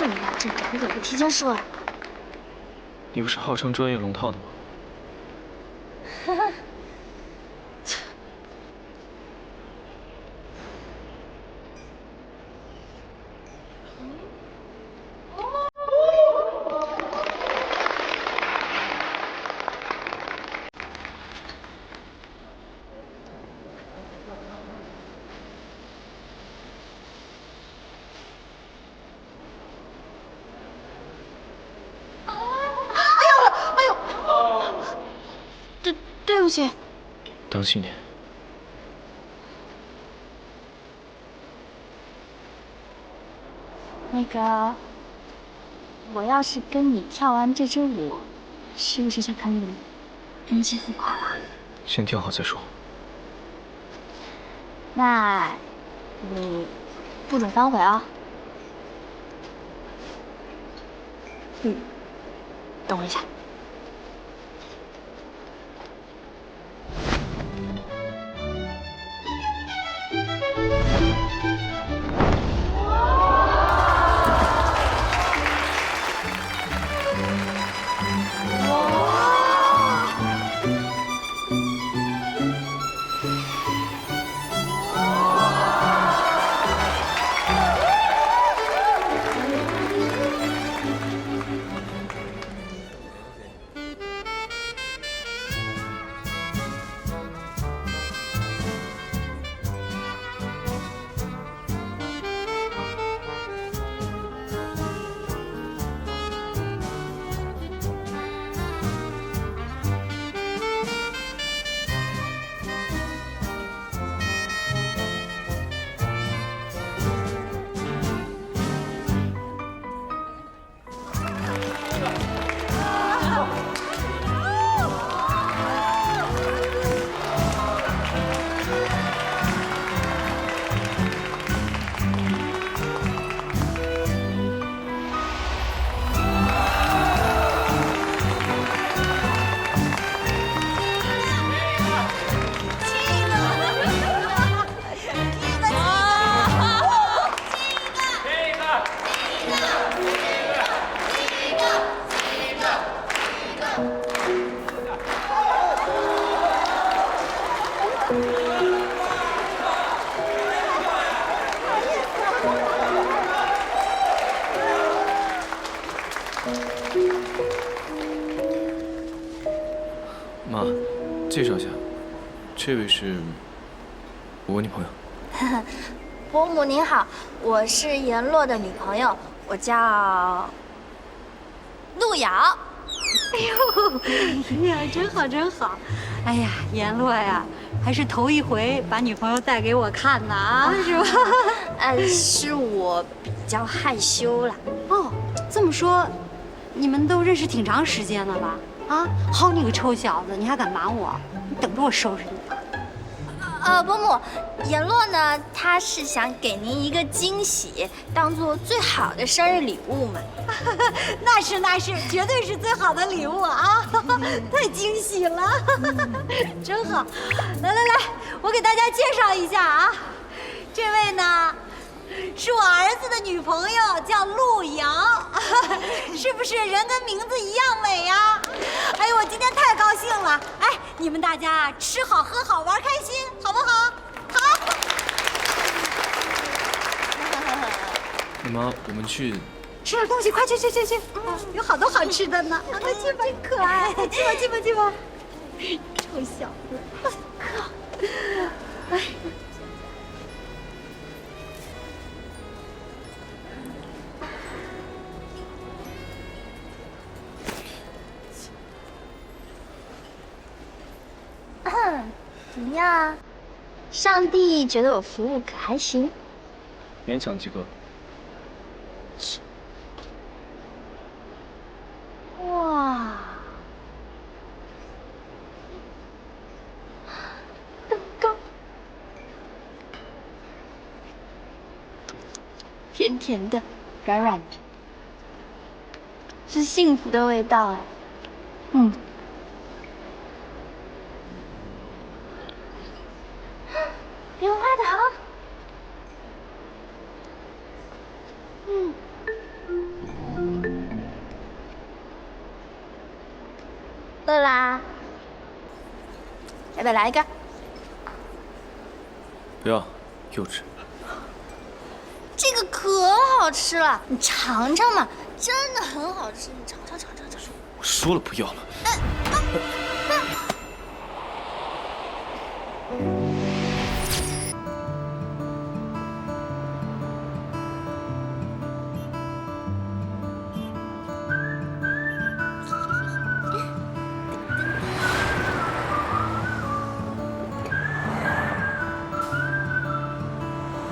这么大阵仗，你怎么不提前说呀？你不是号称专业龙套的吗？哈哈。对不起，当心点。那个，我要是跟你跳完这支舞，是不是就可以人间付款了？先跳好再说。那，你不准反悔啊！嗯，等我一下。妈，介绍一下，这位是我女朋友。伯母您好，我是颜洛的女朋友，我叫陆瑶。哎呦，哎呀，真好真好。哎呀，颜洛呀，还是头一回把女朋友带给我看呢啊，是吧？呃，是我比较害羞了。哦，这么说，你们都认识挺长时间了吧？啊，好你个臭小子，你还敢瞒我？你等着我收拾你！呃，伯母，颜洛呢？他是想给您一个惊喜，当做最好的生日礼物嘛。那是那是，绝对是最好的礼物啊！太惊喜了，真好。来来来，我给大家介绍一下啊，这位呢。是我儿子的女朋友，叫陆瑶，是不是人跟名字一样美呀？哎呦，我今天太高兴了！哎，你们大家吃好喝好玩开心，好不好？好。妈，我们去吃点东西，快去去去去！嗯，有好多好吃的呢，快去吧，可爱，去吧去吧去吧！臭小子，靠！哎。怎么样？上帝觉得我服务可还行？勉强及格。哇！蛋糕，甜甜的，软软的，是幸福的味道哎。嗯。要不要来一个？不要，幼稚。这个可好吃了，你尝尝嘛，真的很好吃，你尝尝尝尝尝。我说了不要了。